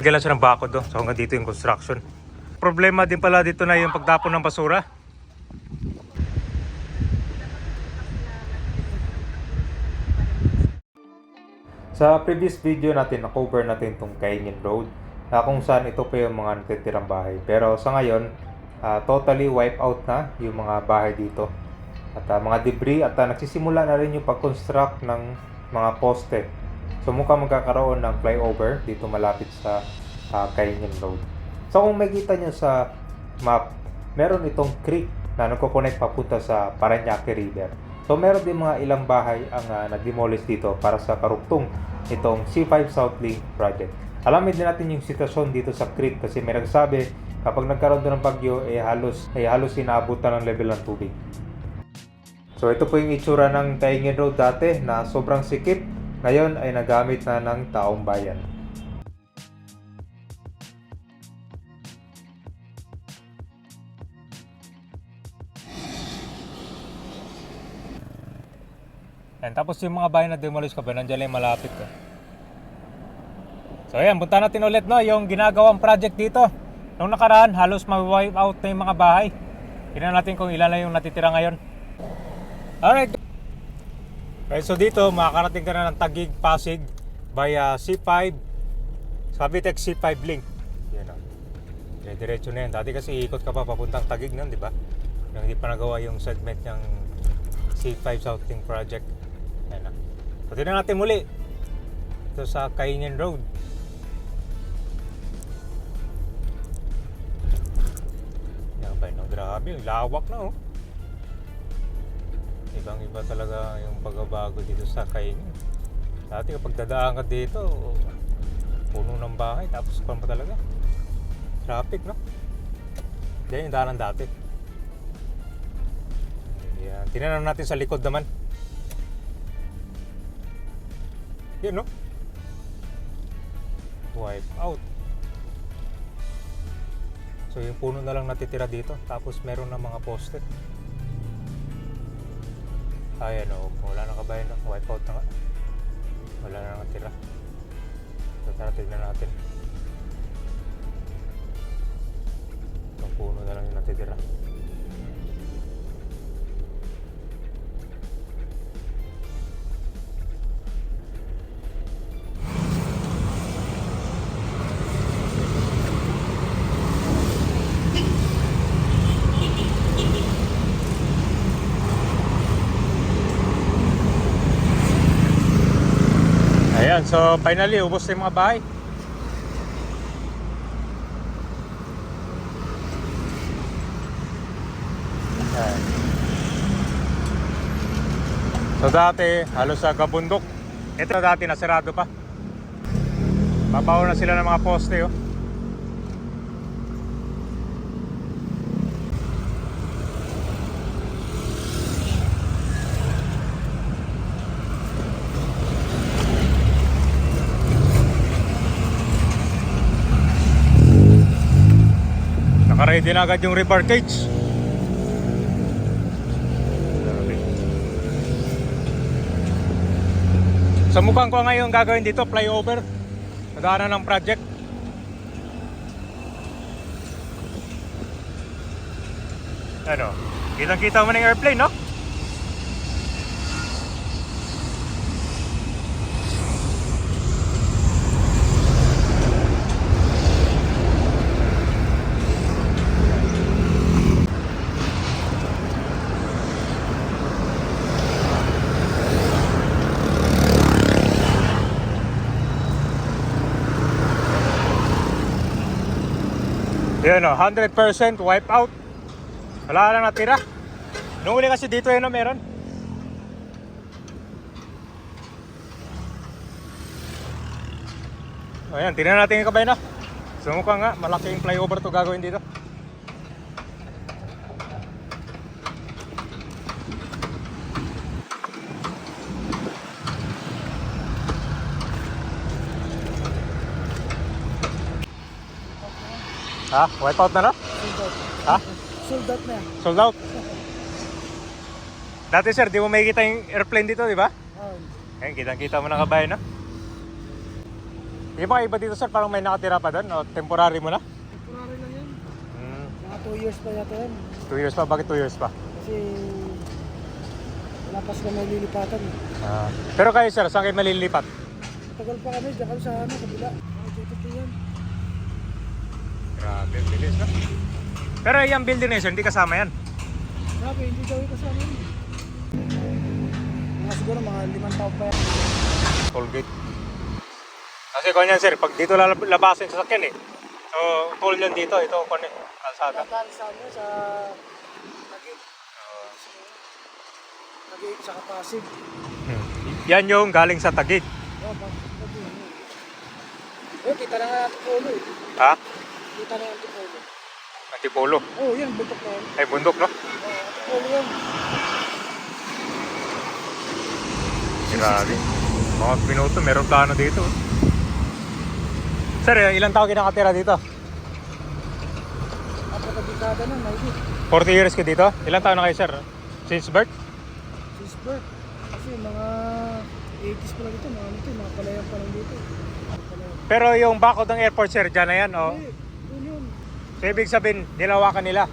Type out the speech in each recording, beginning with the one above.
Gala siya ng bakod do. So hanggang dito yung construction. Problema din pala dito na yung pagtapon ng basura. Sa previous video natin, na-cover natin itong Kaingin Road na kung saan ito pa yung mga natitirang bahay. Pero sa ngayon, ah, totally wipe out na yung mga bahay dito. At ah, mga debris at ah, nagsisimula na rin yung pag-construct ng mga poste. So mukhang magkakaroon ng flyover dito malapit sa uh, Kaingin Road. So kung makita nyo sa map, meron itong creek na nagko-connect papunta sa Paranaque River. So meron din mga ilang bahay ang uh, nag-demolish dito para sa karugtong itong C5 South Link project. Alamin din natin yung sitwasyon dito sa creek kasi may nagsabi kapag nagkaroon doon ng bagyo eh halos ay halos inaabutan ng level ng tubig. So ito po yung itsura ng Taingin Road dati na sobrang sikip. Ngayon ay nagamit na ng taong bayan. Yan, tapos yung mga bahay na demolish ka ba, nandiyan lang malapit ko. So ayan, punta natin ulit no, yung ginagawang project dito. Nung nakaraan, halos ma-wipe out na yung mga bahay. Tingnan natin kung ilan lang yung natitira ngayon. Alright. Okay, so dito, makakarating ka na ng Tagig, Pasig via C5, Savitex C5 link. Yan o. Okay, diretso na yan. Dati kasi ikot ka pa papuntang Tagig nun, di ba? Yung hindi pa nagawa yung segment ng C5 South Link Project. Yan na. So, tingnan natin muli. Ito sa Kaingin Road. Yan ba, no? Grabe, lawak na oh. Ibang iba talaga yung pagbabago dito sa Kaingin. Dati kapag dadaan ka dito, puno ng bahay, tapos kung pa talaga. Traffic, no? Yan yung daanan dati. Yan. Tingnan natin sa likod naman. Yan, no? Wipe out. So, yung puno na lang natitira dito. Tapos, meron na mga poste. Ayan, o. Wala na kabayan, no? Wipe out na nga. Wala na natira. So, tara, tignan natin. Itong puno na lang yung natitira. Ayan, so finally, ubos na yung mga bahay. Ayan. So dati, halos sa kabundok. Ito dati, nasirado pa. Papaw na sila ng mga poste, oh. Nakaready na agad yung rebar cage. Sa mukhang ko ngayon gagawin dito, flyover. Nagana ng project. Ano? Kitang-kita mo na airplane, no? Yan o, 100% wipe out. Wala lang natira. Nung uli kasi dito yun o meron. Ayan, tingnan natin yung kabay na. Sumuka nga, malaking flyover to gagawin dito. Ha? Wipe out na na? Sold out. Ha? Sold out na yan. Sold out? Dati sir, di mo makikita yung airplane dito, di ba? Oh, Ayun, kitang-kita mo na kabayan, no? Yung mga iba dito sir, parang may nakatira pa doon o temporary mo na? Temporary lang yan. Hmm. Mga 2 years pa yata yan. Two years pa? Bakit two years pa? Kasi wala pa sila may lilipatan. Ah. Pero kayo sir, saan kayo malilipat? Tagal pa kami, diyan kami sa ano, kabila. Grabe, bilis na. Pero yung building na yun, hindi kasama yan. Grabe, hindi daw ito sa amin. Mga siguro mga limang taon pa yan. Toll gate. Kasi kung yan sir, pag dito labasin sa sakyan eh. So, toll yan dito, ito kung ano, kalsada. Nakal sa sa Nagit. Nagit sa Kapasig. Hmm. Yan yung galing sa Tagig. Oh, ba? Eh, kita na nga ang Antipolo eh. Ha? Kita na ang Antipolo. Antipolo. Oh, yan, buntok na yan. Ay, bundok no? Oh, Antipolo yan. Grabe. Mga minuto, meron plano dito. Sir, eh, ilang taon ka nakatira dito? Apat na dekada na, may 40 years ka dito? Ilang taon na kayo sir? Since birth? Since birth. Kasi mga 80s pa lang ito, mga ano ito, mga palayan pa lang dito. Pero yung bakod ng airport sir, dyan na yan oh. Eh, yun yun. So, ibig sabihin, nilawakan nila.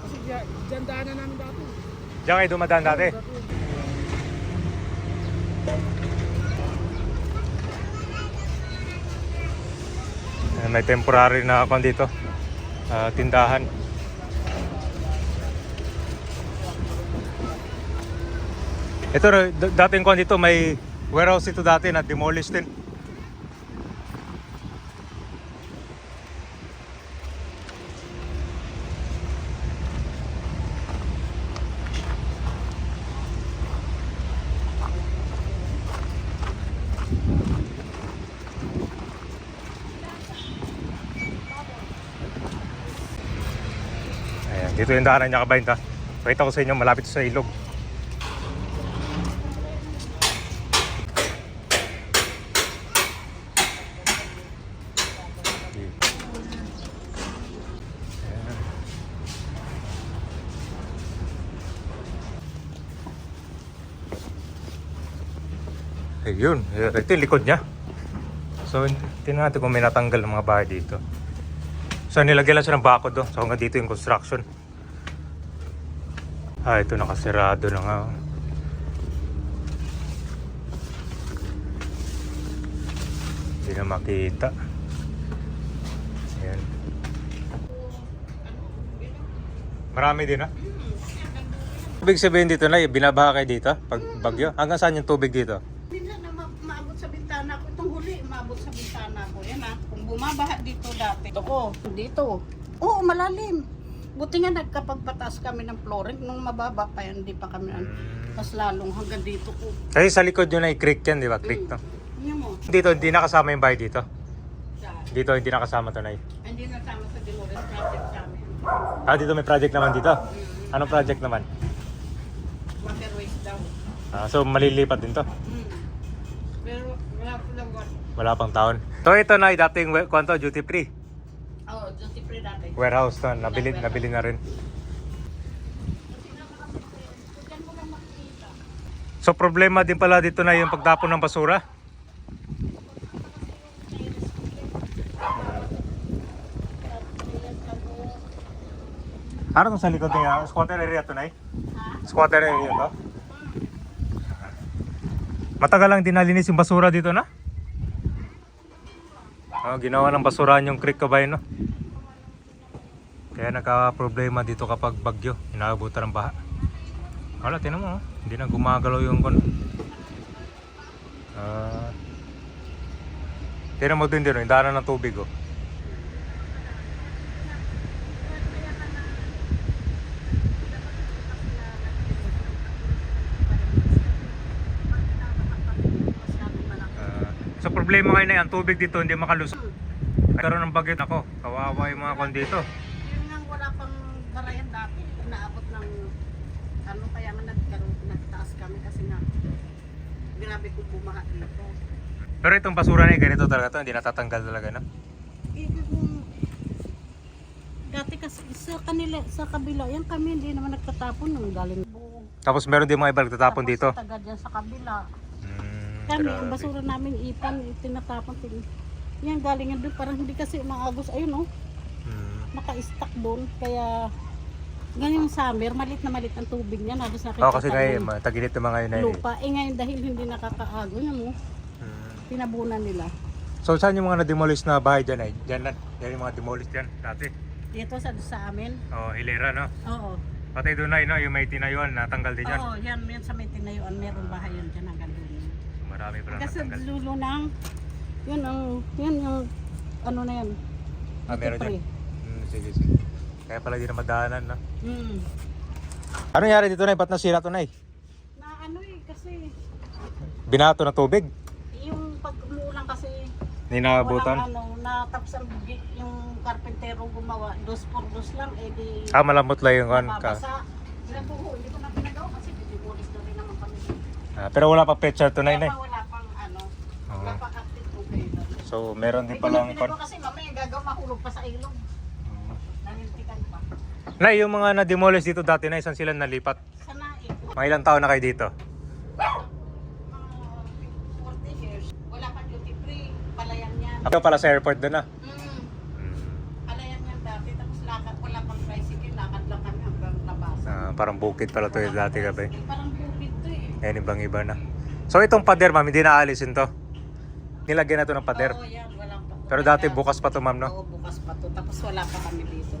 Kasi dyan, dyan daanan namin dati. Diyan kayo dumadaan dati. May temporary na ako dito. ah, tindahan. Ito, dating ko dito may warehouse ito dati na demolish din. Ayan, dito yung daanan niya kabayin ta. Pakita ko sa inyo, malapit sa ilog. Ayun, eh, ito yung likod niya. So, tingnan natin kung may natanggal ng mga bahay dito. So nilagyan lang siya ng bakod do. So hanggang dito yung construction. Ah, ito nakasirado na nga. oh. Hindi na makita. Ayan. Marami din ah. Ibig sabihin dito na, binabaha kayo dito pag bagyo. Hanggang saan yung tubig dito? Minsan na ma- maabot sa bintana ko. Itong huli, maabot sa bintana ko. Yan ah. Kung bumabaha dito dati. Ito Dito. Oo, malalim. Buti nga nagkapagpatas kami ng flooring nung mababa pa yan. Hindi pa kami. Hmm. Mas lalong hanggang dito ko. Kasi sa likod yun ay creek yan, di ba? Creek to. Ano mo? Dito, hindi nakasama yung bahay dito. Saan? Dito, hindi nakasama to na Hindi nasama sa Dolores project sa amin. Ah, dito may project naman dito. Anong project naman? Waterways daw. Ah, so malilipat din to. Hmm. Pero wala ko lang. Wala pang taon. So ito na dating kwanto duty free. Oh, duty free dati. Warehouse to, nabili nabili na rin. So problema din pala dito na yung pagtapon ng basura. Ano sa likod niya? Squatter area to na Squatter area to? Matagal lang dinalinis yung basura dito na? Oh, ginawa ng basurahan yung creek kabayan no? Kaya nagka-problema dito kapag bagyo, inaabutan ng baha. Wala, tinan mo, oh. hindi na gumagalaw yung kon. Ah. tinan mo din din, yung daanan ng tubig, oh. Ah, so problema ngayon ay ang tubig dito hindi makalusot. Karoon ng bagyo ako, kawawa yung mga kon dito. Barayan dati. Naabot ng ano kaya nga nagkaroon nagtaas kami kasi nga grabe kung bumaha dito. Pero itong basura na ganito talaga to, hindi natatanggal talaga na. Eh, kung dati kasi sa kanila sa kabila yan kami hindi naman nagtatapon ng galing buong. Tapos meron din mga iba nagtatapon dito. Taga dyan sa kabila. Mm. Kami, grabe. ang basura namin ipan, tinatapon. Tin yan, galing yan doon. Parang hindi kasi umaagos. Ayun, oh. Naka-stack doon. Kaya, ngayon summer, malit na malit ang tubig niya. Halos nakikita Oo, kasi ngayon, yung tagilid naman ngayon na yun. eh. lupa. Eh ngayon dahil hindi nakakaago niya mo, Mm. tinabunan nila. So, saan yung mga na-demolish na bahay dyan ay? Dyan lang. Yan yung mga demolish dyan dati. Dito sa, sa amin. Oh, hilera, no? Oo. Pati doon ay, no? Yung may tinayuan, natanggal din yan. Oo, yan, yan sa may tinayuan. Meron bahay yan dyan hanggang doon. Marami pa lang Kasi natanggal. ng, yun ang, yun yung, ano na yan. Ah, meron dyan. Sige, sige. Kaya pala di na madaanan, no? Hmm. Ano nangyari dito, Nay? Ba't nasira to, Nay? Na ano eh, kasi Binato na tubig? yung pag umuulan kasi Ninaabutan? walang ano, natapos ang gi- yung karpentero gumawa, dos por dos lang, eh di Ah, malambot lang yung kan. Ka. mababasa. Ilan po, hindi ko na pinagawa kasi bibibulis na rin naman kami. Ah, pero wala pa petsa to, Nay, Wala Nay. pa, wala pang ano, Oo. wala pang active kailan. So, meron din Hindi ko na palang... pinagawa kasi mamaya gagawa mahulog pa sa ilog. Pa. Nay, yung mga na-demolish dito dati, Nay, saan sila nalipat? Sa naik, Mga ilang taon na kayo dito? mga 40 years, wala pang duty free, palayan yan. Ako pala sa airport doon na. Mm. Palayan yan dati, tapos lakad, wala pang tricycle, lakad lang kami hanggang labas. Ah, parang bukid pala to yung dati gabi. Parang bukid to eh. Ayan, ibang iba na. So, itong pader, ma'am, hindi na aalisin to. Nilagyan na to ng pader. Oo, yan, walang pa. Pero dati bukas pa to, ma'am, no? Oo, bukas pa to. Tapos wala pa kami dito.